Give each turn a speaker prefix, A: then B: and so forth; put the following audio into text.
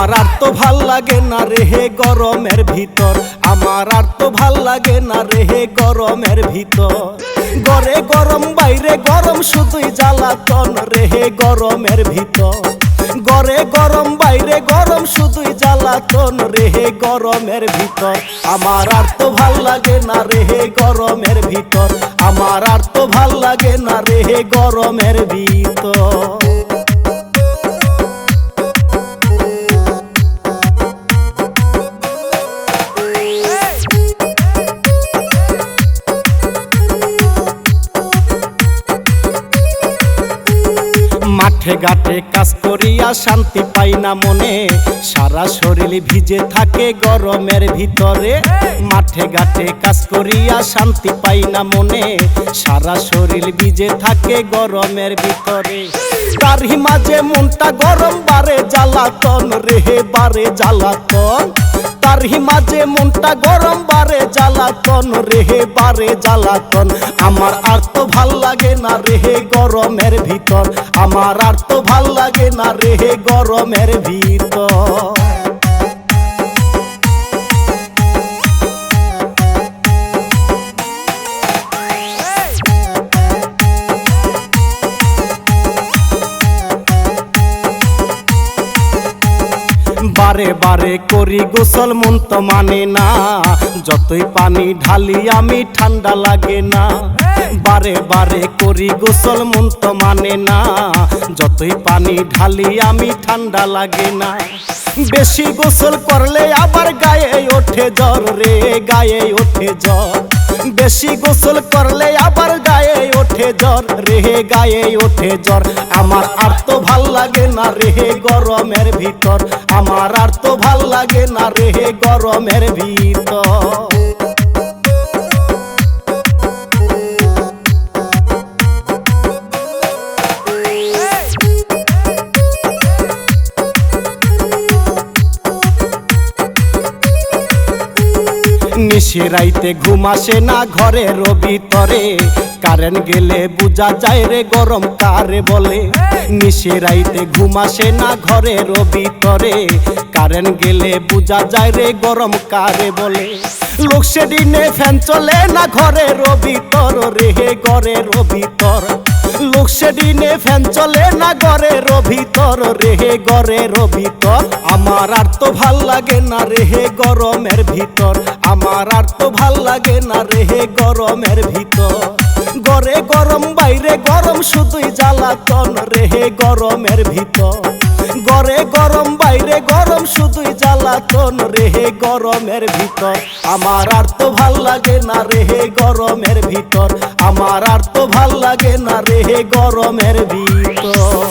A: আর তো ভালো লাগে না রেহে গরমের ভিতর। আমার আর তো ভালো লাগে না রেহে গরমের ভিতর। গরে গরম, বাইরে গরম, শুধুই জ্বালাতন রেহে গরমের ভিতর। গরে গরম, বাইরে গরম, শুধুই জ্বালাতন রেহে গরমের ভিতর। আমার আর তো ভালো লাগে না রেহে গরমের ভিতর। আমার আর তো ভালো লাগে না রেহে গরমের ভিতর। মাঠে ঘাটে কাজ করিয়া শান্তি পাই না মনে। সারা শরীর ভিজে থাকে গরমের ভিতরে। মাঠে ঘাটে কাজ করিয়া শান্তি পাই না মনে। সারা শরীর ভিজে থাকে গরমের ভিতরে। তারই মাঝে মনটা গরম বারে জ্বালাতন রেহে বারে জ্বালাতন। তারই মাঝে মনটা গরম বারে জ্বালাতন রেহে বারে জ্বালাতন। আমার আর না রেহে গরমের ভিতর? আমার আর তো ভালো লাগে না রেহে গরমের ভিতর। বারে বারে করি গোসল, মন তো মানে না। যতই পানি ঢালি, আমি ঠান্ডা লাগে না। বারে বারে করি গোসল, মন তো মানে না। যতই পানি ঢালি, আমি ঠান্ডা লাগে না। বেশি গোসল করলে আবার গায়ে ওঠে জ্বর রে, গায়ে ওঠে জ্বর। বেশি গোসল করলে আবার গায়ে ওঠে জ্বর রেহে গায়ে ওঠে জ্বর। আমার আর তো ভালো লাগে না রেহে গরমের ভিতর। আমার আর তো ভালো লাগে না রেহে গরমের ভিতর। নিশি রাইতে ঘুম আসে না ঘরের ভিতরে। কারেন্ট গেলে বুঝা যায় রে গরম কারে বলে। নিশি রাইতে ঘুম আসে না ঘরের ভিতরে। কারেন্ট গেলে বুঝা যায় রে গরম কারে বলে। লোকসেডিনে ফ্যান চলে না ঘরের ভিতর। রেহে ঘরের ভিতর। লোকসেডিনে ফ্যান চলে না ঘরের ভিতর রেহে ঘরের ভিতর আমার আর তো ভালো লাগে না রেহে গরমের ভিতর। আমার আর তো ভালো লাগে না রেহে গরমের ভিতর। গরে গরম, বাইরে গরম, শুধুই জ্বালাতন রেহে গরমের ভিতর। গরে গরম বাইরে গরম, শুধুই জ্বালাতন রেহে গরমের ভিতর। আমার আর তো ভালো লাগে না রেহে গরমের ভিতর। আমার আর তো ভালো লাগে না রেহে গরমের ভিতর।